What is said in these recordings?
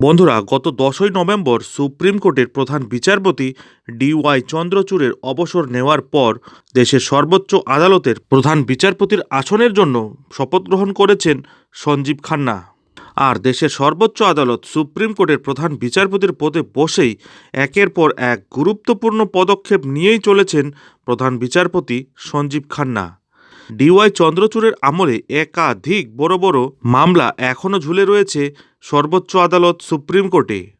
বন্ধুরা, গত দশই নভেম্বর সুপ্রিম কোর্টের প্রধান বিচারপতি ডিওয়াই চন্দ্রচূড়ের অবসর নেওয়ার পর দেশের সর্বোচ্চ আদালতের প্রধান বিচারপতির আসনের জন্য শপথ গ্রহণ করেছেন সঞ্জীব খান্না। আর দেশের সর্বোচ্চ আদালত সুপ্রিম কোর্টের প্রধান বিচারপতির পদে বসেই একের পর এক গুরুত্বপূর্ণ পদক্ষেপ নিয়েই চলেছেন প্রধান বিচারপতি সঞ্জীব খান্না। ডিওয়াই চন্দ্রচূড়ের আমলে একাধিক বড় বড় মামলা এখনও ঝুলে রয়েছে সর্বোচ্চ আদালত সুপ্রিম কোর্টে।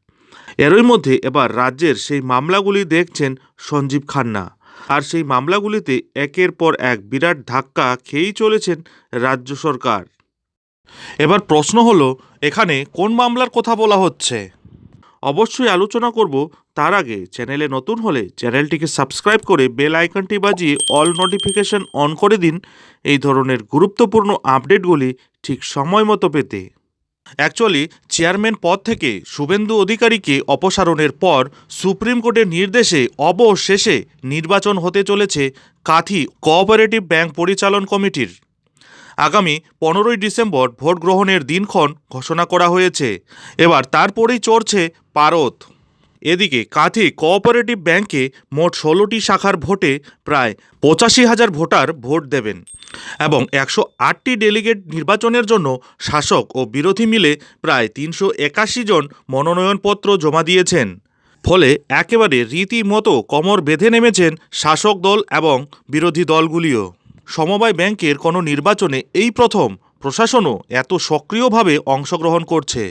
এরই মধ্যে এবার রাজ্যের সেই মামলাগুলি দেখছেন সঞ্জীব খান্না। আর সেই মামলাগুলিতে একের পর এক বিরাট ধাক্কা খেয়েই চলেছেন রাজ্য সরকার। এবার প্রশ্ন হলো, এখানে কোন মামলার কথা বলা হচ্ছে? অবশ্যই আলোচনা করব তার আগে চ্যানেলে নতুন হলে চ্যানেলটিকে সাবস্ক্রাইব করে বেল আইকনটি বাজিয়ে অল নোটিফিকেশন অন করে দিন। এই ধরনের গুরুত্বপূর্ণ আপডেটগুলি ঠিক সময় মতো পেতে। অ্যাকচুয়ালি, চেয়ারম্যান পদ থেকে শুভেন্দু অধিকারীকে অপসারণের পর সুপ্রিম কোর্টের নির্দেশে অবশেষে নির্বাচন হতে চলেছে কাথি কোঅপারেটিভ ব্যাংক পরিচালন কমিটির। আগামী পনেরোই ডিসেম্বর ভোট গ্রহণের দিনক্ষণ ঘোষণা করা হয়েছে। এবার তারপরেই চড়ছে পারত এদিকে কাঁথি কোঅপারেটিভ ব্যাংকে মোট ষোলোটি শাখার ভোটে প্রায় পঁচাশি হাজার ভোটার ভোট দেবেন এবং একশো আটটি ডেলিগেট নির্বাচনের জন্য শাসক ও বিরোধী মিলে প্রায় তিনশো একাশি জন মনোনয়নপত্র জমা দিয়েছেন। ফলে একেবারে রীতিমতো কমর বেঁধে নেমেছেন শাসক দল এবং বিরোধী দলগুলিও। সমবায় ব্যাংকের কোনো নির্বাচনে এই প্রথম প্রশাসনও এত সক্রিয়ভাবে অংশগ্রহণ করছে।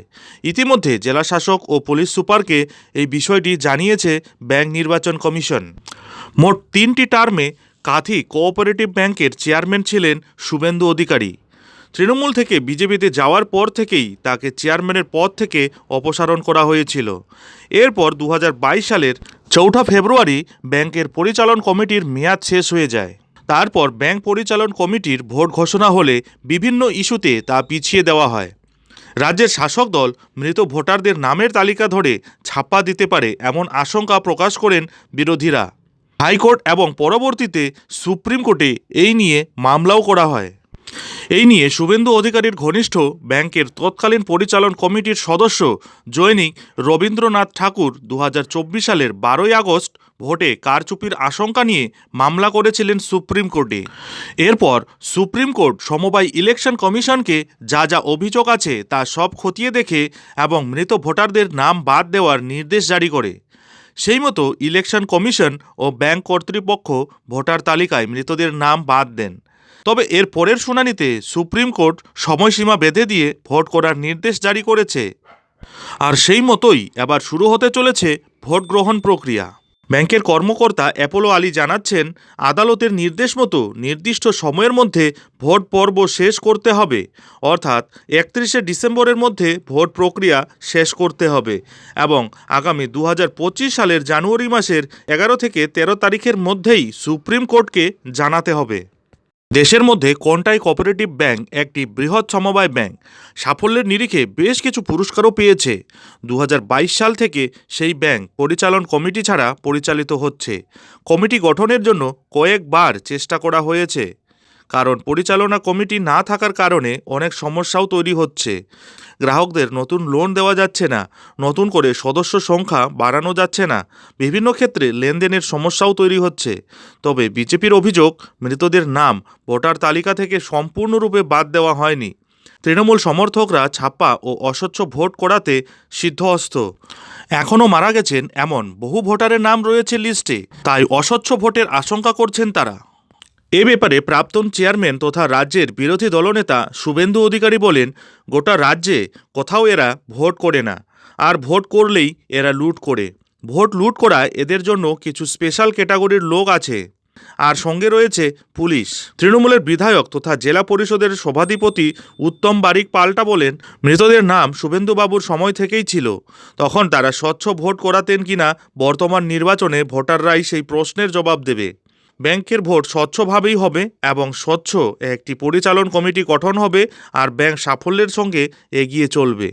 ইতিমধ্যে জেলাশাসক ও পুলিশ সুপারকে এই বিষয়টি জানিয়েছে ব্যাংক নির্বাচন কমিশন। মোট তিনটি টার্মে কাথি কোঅপারেটিভ ব্যাংকের চেয়ারম্যান ছিলেন শুভেন্দু অধিকারী। তৃণমূল থেকে বিজেপিতে যাওয়ার পর থেকেই তাকে চেয়ারম্যানের পদ থেকে অপসারণ করা হয়েছিল। এরপর দু হাজার বাইশ সালের চৌঠা ফেব্রুয়ারি ব্যাংকের পরিচালন কমিটির মেয়াদ শেষ হয়ে যায়। তারপর ব্যাংক পরিচালন কমিটির ভোট ঘোষণা হলে বিভিন্ন ইস্যুতে তা পিছিয়ে দেওয়া হয়। রাজ্যের শাসক দল মৃত ভোটারদের নামের তালিকা ধরে ছাপ্পা দিতে পারে এমন আশঙ্কা প্রকাশ করেন বিরোধীরা। হাইকোর্ট এবং পরবর্তীতে সুপ্রিম কোর্টে এই নিয়ে মামলাও করা হয়। এই নিয়ে শুভেন্দু অধিকারীর ঘনিষ্ঠ ব্যাংকের তৎকালীন পরিচালন কমিটির সদস্য জৈনিক রবীন্দ্রনাথ ঠাকুর দু হাজার চব্বিশ সালের বারোই আগস্ট ভোটে কারচুপির আশঙ্কা নিয়ে মামলা করেছিলেন সুপ্রিম কোর্টে। এরপর সুপ্রিম কোর্ট সমবায় ইলেকশন কমিশনকে যা যা অভিযোগ আছে তা সব খতিয়ে দেখে এবং মৃত ভোটারদের নাম বাদ দেওয়ার নির্দেশ জারি করে। সেই মতো ইলেকশন কমিশন ও ব্যাংক কর্তৃপক্ষ ভোটার তালিকায় মৃতদের নাম বাদ দেন। তবে এর পরের শুনানিতে সুপ্রিম কোর্ট সময়সীমা বেঁধে দিয়ে ভোট করার নির্দেশ জারি করেছে। আর সেই মতোই এবার শুরু হতে চলেছে ভোট গ্রহণ প্রক্রিয়া। ব্যাংকের কর্মকর্তা অ্যাপোলো আলী জানাচ্ছেন, আদালতের নির্দেশ মতো নির্দিষ্ট সময়ের মধ্যে ভোট পর্ব শেষ করতে হবে। অর্থাৎ একত্রিশে ডিসেম্বরের মধ্যে ভোট প্রক্রিয়া শেষ করতে হবে এবং আগামী দু হাজার পঁচিশ সালের জানুয়ারি মাসের এগারো থেকে তেরো তারিখের মধ্যেই সুপ্রিম কোর্টকে জানাতে হবে। দেশের মধ্যে কন্টাই কোঅপারেটিভ ব্যাংক একটি বৃহৎ সমবায় ব্যাংক। সাফল্যের নিরিখে বেশ কিছু পুরস্কারও পেয়েছে। দু হাজার বাইশ সাল থেকে সেই ব্যাংক পরিচালন কমিটি ছাড়া পরিচালিত হচ্ছে। কমিটি গঠনের জন্য কয়েকবার চেষ্টা করা হয়েছে। কারণ পরিচালনা কমিটি না থাকার কারণে অনেক সমস্যাও তৈরি হচ্ছে। গ্রাহকদের নতুন লোন দেওয়া যাচ্ছে না, নতুন করে সদস্য সংখ্যা বাড়ানো যাচ্ছে না, বিভিন্ন ক্ষেত্রে লেনদেনের সমস্যাও তৈরি হচ্ছে। তবে বিজেপির অভিযোগ, মৃতদের নাম ভোটার তালিকা থেকে সম্পূর্ণরূপে বাদ দেওয়া হয়নি। তৃণমূল সমর্থকরা ছাপ্পা ও অস্বচ্ছ ভোট করাতে সিদ্ধহস্ত। এখনও মারা গেছেন এমন বহু ভোটারের নাম রয়েছে লিস্টে, তাই অস্বচ্ছ ভোটের আশঙ্কা করছেন তারা। এ ব্যাপারে প্রাক্তন চেয়ারম্যান তথা রাজ্যের বিরোধী দলনেতা শুভেন্দু অধিকারী বলেন, গোটা রাজ্যে কোথাও এরা ভোট করে না। আর ভোট করলেই এরা লুট করে। ভোট লুট করা এদের জন্য কিছু স্পেশাল ক্যাটাগরির লোক আছে। আর সঙ্গে রয়েছে পুলিশ। তৃণমূলের বিধায়ক তথা জেলা পরিষদের সভাধিপতি উত্তম বারিক পাল্টা বলেন, মৃতদের নাম শুভেন্দুবাবুর সময় থেকেই ছিল। তখন তারা স্বচ্ছ ভোট করাতেন কিনা বর্তমান নির্বাচনে ভোটাররাই সেই প্রশ্নের জবাব দেবে। ব্যাংকের ভোট স্বচ্ছভাবেই হবে এবং স্বচ্ছ একটি পরিচালন কমিটি গঠন হবে আর ব্যাংক সাফল্যের সঙ্গে এগিয়ে চলবে।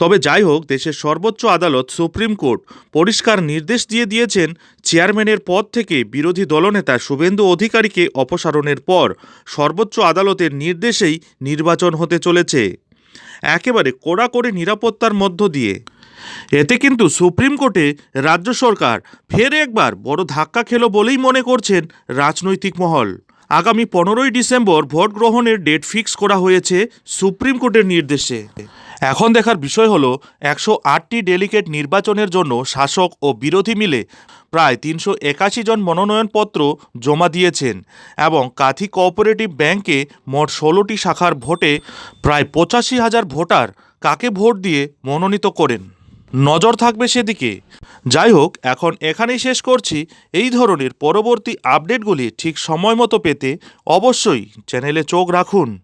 তবে যাই হোক, দেশের সর্বোচ্চ আদালত সুপ্রিম কোর্ট পরিষ্কার নির্দেশ দিয়ে দিয়েছেন, চেয়ারম্যানের পদ থেকে বিরোধী দলনেতা শুভেন্দু অধিকারীকে অপসারণের পর সর্বোচ্চ আদালতের নির্দেশেই নির্বাচন হতে চলেছে। একেবারে কড়াকড়ি নিরাপত্তার মধ্য দিয়ে এতে কিন্তু সুপ্রিম কোর্টে রাজ্য সরকার ফের একবার বড় ধাক্কা খেলো বলেই মনে করছেন রাজনৈতিক মহল। আগামী পনেরোই ডিসেম্বর ভোট গ্রহণের ডেট ফিক্স করা হয়েছে সুপ্রিম কোর্টের নির্দেশে। এখন দেখার বিষয় হলো, একশো আটটি ডেলিগেট নির্বাচনের জন্য শাসক ও বিরোধী মিলে প্রায় তিনশো একাশি জন মনোনয়নপত্র জমা দিয়েছেন এবং কাথি কোঅপারেটিভ ব্যাংকে মোট ষোলোটি শাখার ভোটে প্রায় পঁচাশি হাজার ভোটার কাকে ভোট দিয়ে মনোনীত করেন। নজর থাকবে সেদিকে। যাই হোক, এখন এখানেই শেষ করছি। এই ধরনের পরবর্তী আপডেটগুলি ঠিক সময় মতো পেতে অবশ্যই চ্যানেলে চোখ রাখুন।